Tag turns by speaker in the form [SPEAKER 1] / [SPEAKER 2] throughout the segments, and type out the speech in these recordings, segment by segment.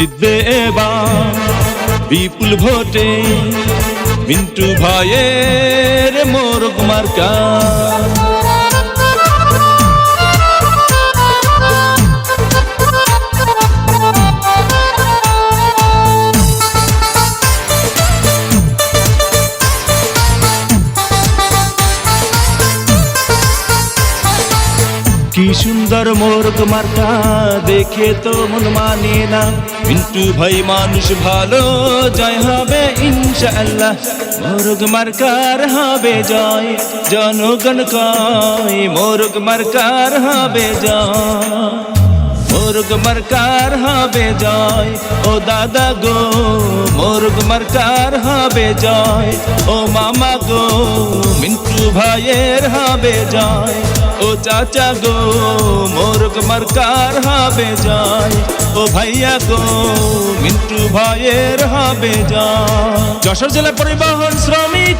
[SPEAKER 1] জিতবে এবার। বিপুল ভোটে মিন্টু ভাইয়ের মোরগ মার্কা। কি সুন্দর মোর মার্কা, দেখে তো মন মানে না। কিন্তু ভাই, মানুষ ভালো, জয় হবে ইনশাআল্লাহ। মোরগ মার্কার হবে জয়, জনগণ কয়, মোরগ মার্কার হবে জয়। মোরগ মার্কার হবে জয়। ও দাদা গো, মোরগ মার্কার হবে জয়। ও মামা গো, মিন্টু ভাইয়ের হবে জয়। ও চাচা গো, মোরগ মার্কার হবে জয়। ও ভাইয়া গো, মিন্টু ভাইয়ের হবে জয়। যশোর জেলা পরিবহন শ্রমিক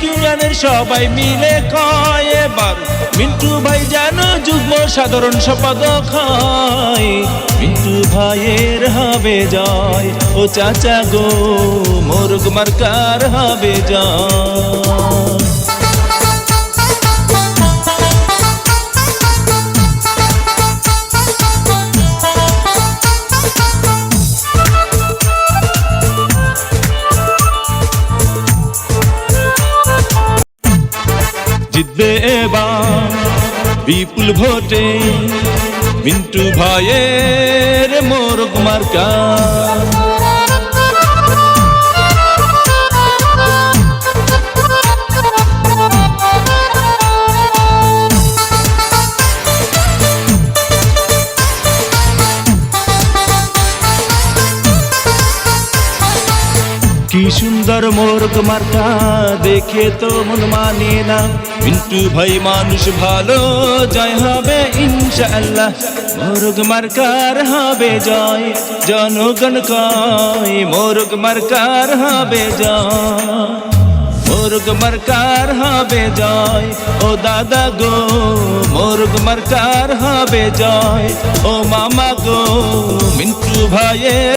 [SPEAKER 1] সবাই মিলে কয় এবার। মিন্টু ভাই যেন যুগ্ম সাধারণ সম্পাদক হয়। মিন্টু ভাইয়ের হবে জয়। ও চাচা গো, মোরগ মার্কার হবে জয়। জিতবে এবার। বিপুল ভোটে মিন্টু ভাইয়ের মোরগ মার্কা। কি সুন্দর মোরগ মার্কা, দেখে তো মন মানে না। মিন্টু ভাই, মানুষ ভালো, জয় হবে ইনশাআল্লাহ। মোরগ মার্কার হবে জয়, জনগণ কয়, মোরগ মার্কার হবে জয়। মোরগ মার্কার হবে জয়, ও দাদা গো, মোরগ মার্কার হবে জয়, ও মামা গো, মিন্টু ভাইয়ের